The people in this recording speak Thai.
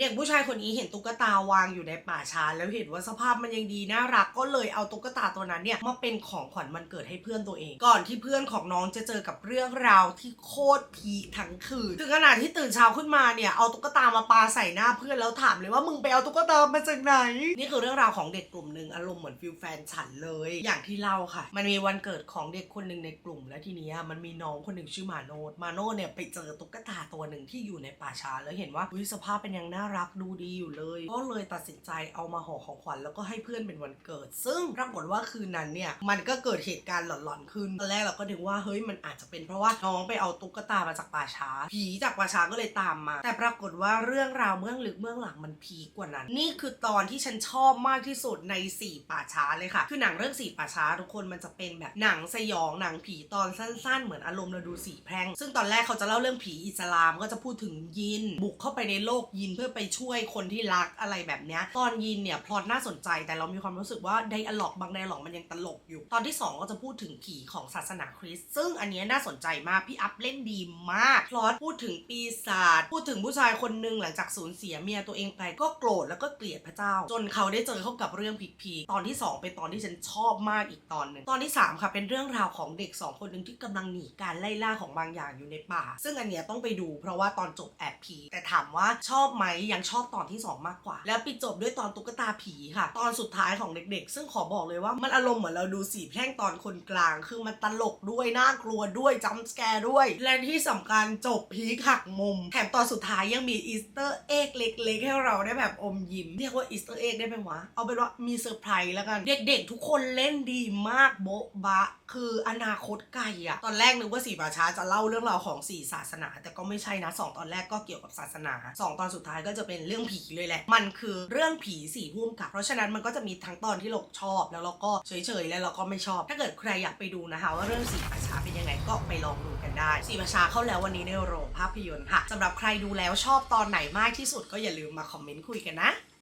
เด็กผู้ชายคนนี้เห็นตุ๊กตาวางอยู่ในป่าช้าแล้วเห็นว่าสภาพมันยังดีน่ารักก็เลยเอาตุ๊กตาตัวนั้นเนี่ยมาเป็นของขวัญวันเกิดให้เพื่อนตัวเอง ก่อนที่เพื่อนของน้องจะเจอกับเรื่องราวที่โคตรพีคทั้งคืนถึงขนาดที่ตื่นเช้าขึ้นมาเนี่ยเอาตุ๊กตามาปาใส่หน้าเพื่อนแล้วถามเลยว่ามึงไปเอาตุ๊กตามาจากไหน นี่คือเรื่องราวของเด็กกลุ่มหนึ่งอารมณ์เหมือนฟิลแฟนฉันเลย อย่างที่เล่าค่ะ มันมีวันเกิดของเด็กคนหนึ่งในกลุ่ม และทีนี้มันมีน้องคนหนึ่งชื่อมาโนดมาโนดเนี่ยไปเจอตุ๊กตาตัวหนึ่งที่อยู่ในป่าช้าแล้วเห็นว่าอุ้ยสภาพเป็นยังน่ารักดูดีอยู่เลย ก็เลยตัดสินใจเอามาห่อของขวัญแล้วก็ให้เพื่อนเป็นวันเกิด ซึ่งปรากฏว่าคืนนั้นเนี่ยมันก็เกิดเหตุการณ์หลอนๆขึ้นตอนแรกเราก็นึกว่าเฮ้ยมันอาจจะเป็นเพราะว่าน้องไปเอาตุ๊กตามาจากป่าช้า ผีจากป่าช้าก็เลยตามมา แต่ปรากฏว่าเรื่องราวเบื้องลึกเบื้องหลังมันพีกว่านั้น นี่คือตอนที่ฉันชอบมากที่สุดในสี่ป่าช้าเลยค่ะ คือหนังเรื่องสี่ป่าช้าทุกคนมันจะเป็นแบบหนังสยองหนังผีตอนสั้นๆ เหมือนอารมณ์เราดูสีแพร่ง ซึ่งตอนแรกเขาจะเล่าเรื่องผีอิสลามก็จะพูดถึงยิน บุกเข้าไปในโลกยินเพื่อไปช่วยคนที่รักอะไรแบบเนี้ยตอนยินเนี่ยพล็อตน่าสนใจแต่เรามีความรู้สึกว่าไดอะล็อกบางไดอะล็อกมันยังตลกอยู่ ตอนที่สองก็จะพูดถึงผีของศาสนาคริสต์ซึ่งอันนี้น่าสนใจมาก พี่อัพเล่นดีมากพล็อตพูดถึงปีศาจพูดถึงผู้ชายคนหนึ่งหลังจากสูญเสียเมียตัวเองไปก็โกรธแล้วก็เกลียดพระเจ้า จนเขาได้เจอเข้ากับเรื่องผีๆตอนที่สองเป็นตอนที่ฉันชอบมากอีกตอนหนึ่งตอนที่สามค่ะ เป็นเรื่องราวของเด็กสองคนหนึ่งที่กำลังหนีการไล่ล่าของบางอย่างอยู่ในป่า ซึ่งอันเนี้ยต้องไปดู เพราะว่าตอนจบแอบผีแต่ถามว่าชอบไหมยังชอบตอนที่สองมากกว่า แล้วปิดจบด้วยตอนตุ๊กตาผีค่ะ ตอนสุดท้ายของเด็กๆ ซึ่งขอบอกเลยว่ามันอารมณ์เหมือนเราดูสีแพร่งตอนคนกลาง คือมันตลกด้วยน่ากลัวด้วยจัมป์สแกร์ด้วย และที่สำคัญจบพีคหักมุม แถมตอนสุดท้ายยังมีอีสเตอร์เอ็กเล็กๆ ให้เราได้แบบอมยิ้ม เรียกว่าอีสเตอร์เอ็กได้ไหมวะ เอาเป็นว่ามีเซอร์ไพรส์แล้วกัน เด็กๆ ทุกคนเล่นดีมากโบ๊ะบะ คืออนาคตไกลอะตอนแรกนึกว่าสี่ป่าช้าจะเล่าเรื่องราวของสี่ศาสนา แต่ก็ไม่ใช่นะสองตอนแรกก็เกี่ยวกับศาสนาสองตอนสุดท้ายก็จะเป็นเรื่องผีเลยแหละ มันคือเรื่องผีสี่พุ่มกับ เพราะฉะนั้นมันก็จะมีทั้งตอนที่เราชอบ แล้วเราก็เฉยๆ แล้วเราก็ไม่ชอบ ถ้าเกิดใครอยากไปดูนะคะ ว่าเรื่องสี่ป่าชาเป็นยังไงก็ไปลองดูกันได้ สี่ป่าชาเข้าแล้ววันนี้ในโรงภาพยนตร์ค่ะสำหรับใครดูแล้วชอบตอนไหนมากที่สุดก็อย่าลืมมาคอมเมนต์คุยกันนะ